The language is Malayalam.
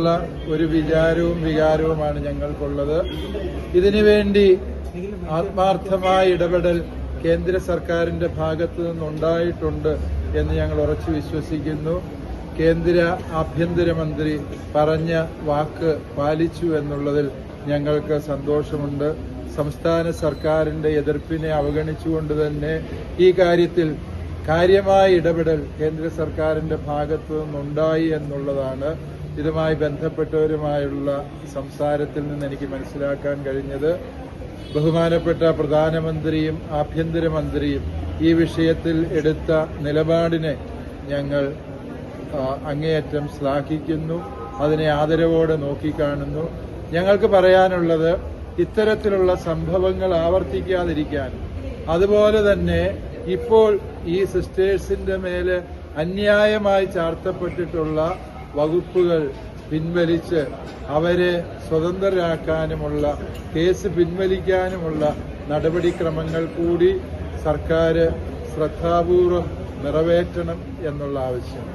എന്നുള്ള ഒരു വിചാരവും വികാരവുമാണ് ഞങ്ങൾക്കുള്ളത്. ഇതിനുവേണ്ടി ആത്മാർത്ഥമായ ഇടപെടൽ കേന്ദ്ര സർക്കാരിന്റെ ഭാഗത്തു നിന്നുണ്ടായിട്ടുണ്ട് എന്ന് ഞങ്ങൾ ഉറച്ചു വിശ്വസിക്കുന്നു. കേന്ദ്ര ആഭ്യന്തരമന്ത്രി പറഞ്ഞ വാക്ക് പാലിച്ചു എന്നുള്ളതിൽ ഞങ്ങൾക്ക് സന്തോഷമുണ്ട്. സംസ്ഥാന സർക്കാരിന്റെ എതിർപ്പിനെ അവഗണിച്ചുകൊണ്ട് തന്നെ ഈ കാര്യത്തിൽ കാര്യമായ ഇടപെടൽ കേന്ദ്ര സർക്കാരിന്റെ ഭാഗത്തു നിന്നുണ്ടായി എന്നുള്ളതാണ് ഇതുമായി ബന്ധപ്പെട്ടവരുമായുള്ള സംസാരത്തിൽ നിന്ന് എനിക്ക് മനസ്സിലാക്കാൻ കഴിഞ്ഞത്. ബഹുമാനപ്പെട്ട പ്രധാനമന്ത്രിയും ആഭ്യന്തരമന്ത്രിയും ഈ വിഷയത്തിൽ എടുത്ത നിലപാടിനെ ഞങ്ങൾ അങ്ങേയറ്റം ശ്ലാഘിക്കുന്നു അതിനെ ആദരവോടെ നോക്കിക്കാണുന്നു. ഞങ്ങൾക്ക് പറയാനുള്ളത് ഇത്തരത്തിലുള്ള സംഭവങ്ങൾ ആവർത്തിക്കാതിരിക്കാൻ അതുപോലെ തന്നെ ഇപ്പോൾ ഈ സിസ്റ്റേഴ്സിന്റെ മേലെ അന്യായമായി ചാർത്തപ്പെട്ടിട്ടുള്ള വകുപ്പുകൾ പിൻവലിച്ച് അവരെ സ്വതന്ത്രരാക്കാനുമുള്ള കേസ് പിൻവലിക്കാനുമുള്ള നടപടിക്രമങ്ങൾ കൂടി സർക്കാർ ശ്രദ്ധാപൂർവം നിറവേറ്റണം എന്നുള്ള ആവശ്യം.